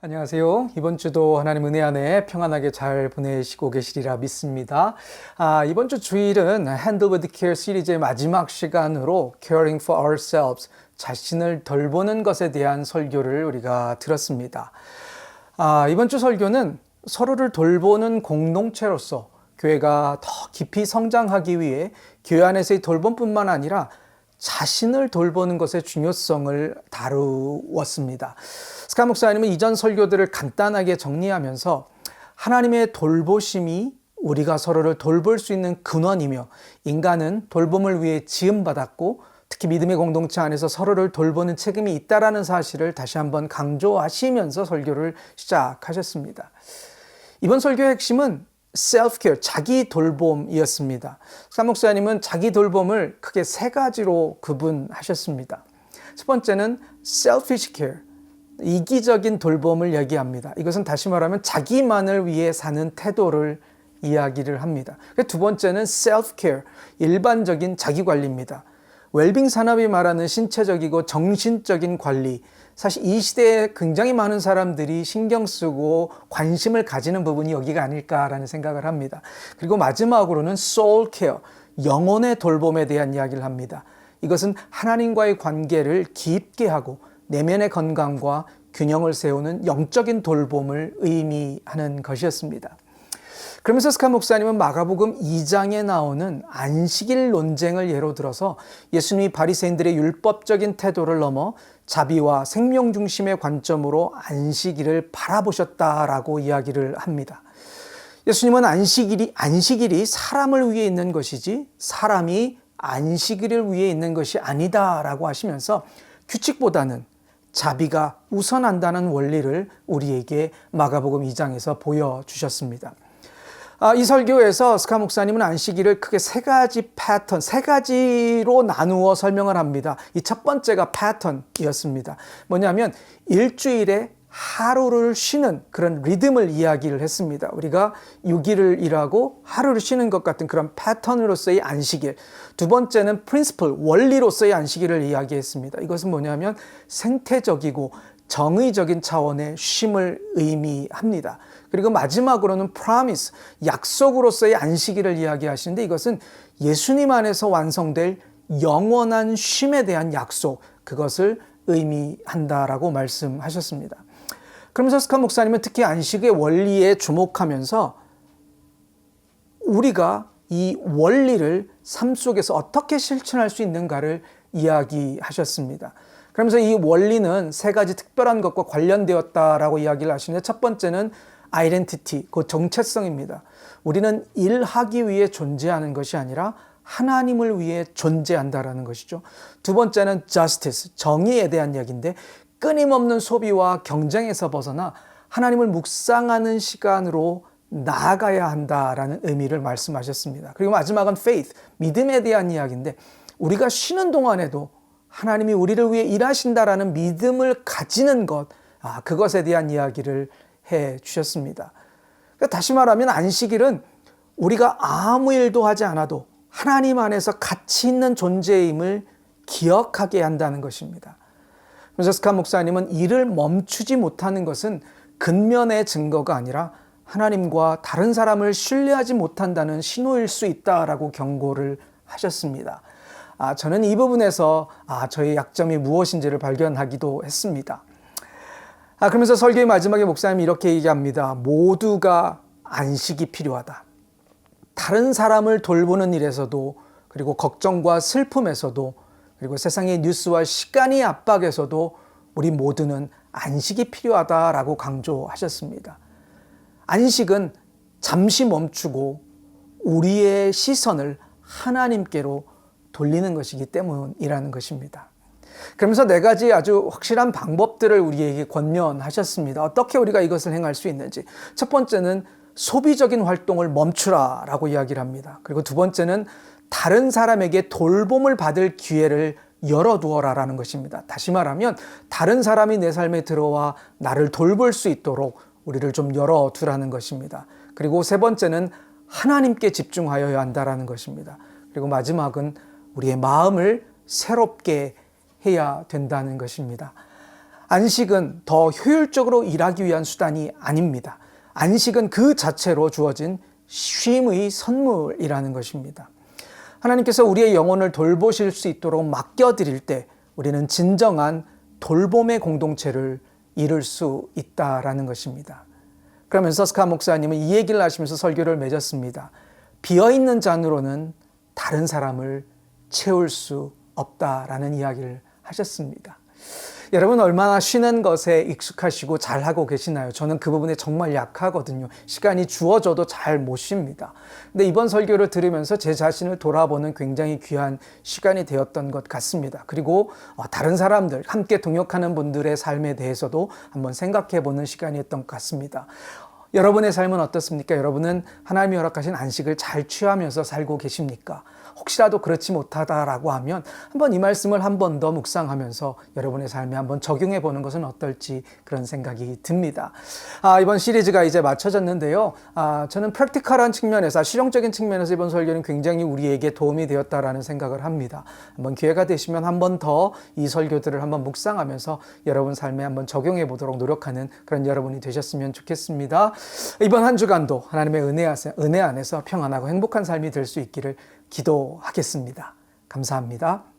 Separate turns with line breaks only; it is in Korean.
안녕하세요. 이번 주도 하나님 은혜 안에 평안하게 잘 보내시고 계시리라 믿습니다. 아, 이번 주 주일은 Handle with Care 시리즈의 마지막 시간으로 Caring for Ourselves, 자신을 돌보는 것에 대한 설교를 우리가 들었습니다. 아, 이번 주 설교는 서로를 돌보는 공동체로서 교회가 더 깊이 성장하기 위해 교회 안에서의 돌봄뿐만 아니라 자신을 돌보는 것의 중요성을 다루었습니다. 스카 목사님은 이전 설교들을 간단하게 정리하면서 하나님의 돌보심이 우리가 서로를 돌볼 수 있는 근원이며 인간은 돌봄을 위해 지음받았고 특히 믿음의 공동체 안에서 서로를 돌보는 책임이 있다라는 사실을 다시 한번 강조하시면서 설교를 시작하셨습니다. 이번 설교의 핵심은 self-care, 자기 돌봄이었습니다. 사 목사님은 자기 돌봄을 크게 세 가지로 구분하셨습니다. 첫 번째는 selfish care, 이기적인 돌봄을 얘기합니다. 이것은 다시 말하면 자기만을 위해 사는 태도를 이야기를 합니다. 두 번째는 self-care, 일반적인 자기관리입니다. 웰빙 산업이 말하는 신체적이고 정신적인 관리, 사실 이 시대에 굉장히 많은 사람들이 신경 쓰고 관심을 가지는 부분이 여기가 아닐까라는 생각을 합니다. 그리고 마지막으로는 soul care, 영혼의 돌봄에 대한 이야기를 합니다. 이것은 하나님과의 관계를 깊게 하고 내면의 건강과 균형을 세우는 영적인 돌봄을 의미하는 것이었습니다. 그러면서 스카 목사님은 마가복음 2장에 나오는 안식일 논쟁을 예로 들어서 예수님이 바리새인들의 율법적인 태도를 넘어 자비와 생명 중심의 관점으로 안식일을 바라보셨다라고 이야기를 합니다. 예수님은 안식일이 안식일이 사람을 위해 있는 것이지 사람이 안식일을 위해 있는 것이 아니다라고 하시면서 규칙보다는 자비가 우선한다는 원리를 우리에게 마가복음 2장에서 보여주셨습니다. 아, 이 설교에서 스카 목사님은 안식일을 크게 세 가지 패턴, 세 가지로 나누어 설명을 합니다. 이 첫 번째가 패턴이었습니다. 뭐냐면 일주일에 하루를 쉬는 그런 리듬을 이야기를 했습니다. 우리가 6일을 일하고 하루를 쉬는 것 같은 그런 패턴으로서의 안식일. 두 번째는 프린스플, 원리로서의 안식일을 이야기했습니다. 이것은 뭐냐면 생태적이고 정의적인 차원의 쉼을 의미합니다. 그리고 마지막으로는 promise, 약속으로서의 안식일을 이야기하시는데 이것은 예수님 안에서 완성될 영원한 쉼에 대한 약속, 그것을 의미한다라고 말씀하셨습니다. 그러면서 스카 목사님은 특히 안식의 원리에 주목하면서 우리가 이 원리를 삶 속에서 어떻게 실천할 수 있는가를 이야기하셨습니다. 그러면서 이 원리는 세 가지 특별한 것과 관련되었다라고 이야기를 하시는데 첫 번째는 아이덴티티, 그 정체성입니다. 우리는 일하기 위해 존재하는 것이 아니라 하나님을 위해 존재한다라는 것이죠. 두 번째는 justice, 정의에 대한 이야기인데 끊임없는 소비와 경쟁에서 벗어나 하나님을 묵상하는 시간으로 나아가야 한다라는 의미를 말씀하셨습니다. 그리고 마지막은 faith, 믿음에 대한 이야기인데 우리가 쉬는 동안에도 하나님이 우리를 위해 일하신다라는 믿음을 가지는 것, 아, 그것에 대한 이야기를 해 주셨습니다. 그러니까 다시 말하면 안식일은 우리가 아무 일도 하지 않아도 하나님 안에서 가치 있는 존재임을 기억하게 한다는 것입니다. 그래서 스카 목사님은 일을 멈추지 못하는 것은 근면의 증거가 아니라 하나님과 다른 사람을 신뢰하지 못한다는 신호일 수 있다라고 경고를 하셨습니다. 아, 저는 이 부분에서 아, 저의 약점이 무엇인지를 발견하기도 했습니다. 아, 그러면서 설교의 마지막에 목사님이 이렇게 얘기합니다. 모두가 안식이 필요하다. 다른 사람을 돌보는 일에서도 그리고 걱정과 슬픔에서도 그리고 세상의 뉴스와 시간의 압박에서도 우리 모두는 안식이 필요하다라고 강조하셨습니다. 안식은 잠시 멈추고 우리의 시선을 하나님께로 돌리는 것이기 때문이라는 것입니다. 그러면서 네 가지 아주 확실한 방법들을 우리에게 권면하셨습니다. 어떻게 우리가 이것을 행할 수 있는지. 첫 번째는 소비적인 활동을 멈추라 라고 이야기를 합니다. 그리고 두 번째는 다른 사람에게 돌봄을 받을 기회를 열어두어라 라는 것입니다. 다시 말하면 다른 사람이 내 삶에 들어와 나를 돌볼 수 있도록 우리를 좀 열어두라는 것입니다. 그리고 세 번째는 하나님께 집중하여야 한다라는 것입니다. 그리고 마지막은 우리의 마음을 새롭게 해야 된다는 것입니다. 안식은 더 효율적으로 일하기 위한 수단이 아닙니다. 안식은 그 자체로 주어진 쉼의 선물이라는 것입니다. 하나님께서 우리의 영혼을 돌보실 수 있도록 맡겨드릴 때 우리는 진정한 돌봄의 공동체를 이룰 수 있다라는 것입니다. 그러면서 스카 목사님은 이 얘기를 하시면서 설교를 맺었습니다. 비어있는 잔으로는 다른 사람을 채울 수 없다라는 이야기를 하셨습니다. 여러분 얼마나 쉬는 것에 익숙하시고 잘하고 계시나요? 저는 그 부분에 정말 약하거든요. 시간이 주어져도 잘 못 쉽니다. 근데 이번 설교를 들으면서 제 자신을 돌아보는 굉장히 귀한 시간이 되었던 것 같습니다. 그리고 어, 다른 사람들, 함께 동역하는 분들의 삶에 대해서도 한번 생각해 보는 시간이었던 것 같습니다. 여러분의 삶은 어떻습니까? 여러분은 하나님이 허락하신 안식을 잘 취하면서 살고 계십니까? 혹시라도 그렇지 못하다라고 하면 한번 이 말씀을 한 번 더 묵상하면서 여러분의 삶에 한번 적용해 보는 것은 어떨지 그런 생각이 듭니다. 아, 이번 시리즈가 이제 마쳐졌는데요. 아, 저는 프랙티컬한 측면에서, 실용적인 측면에서 이번 설교는 굉장히 우리에게 도움이 되었다라는 생각을 합니다. 한번 기회가 되시면 한번 더 이 설교들을 한번 묵상하면서 여러분 삶에 한번 적용해 보도록 노력하는 그런 여러분이 되셨으면 좋겠습니다. 이번 한 주간도 하나님의 은혜, 안에서 평안하고 행복한 삶이 될 수 있기를 기도하겠습니다. 감사합니다.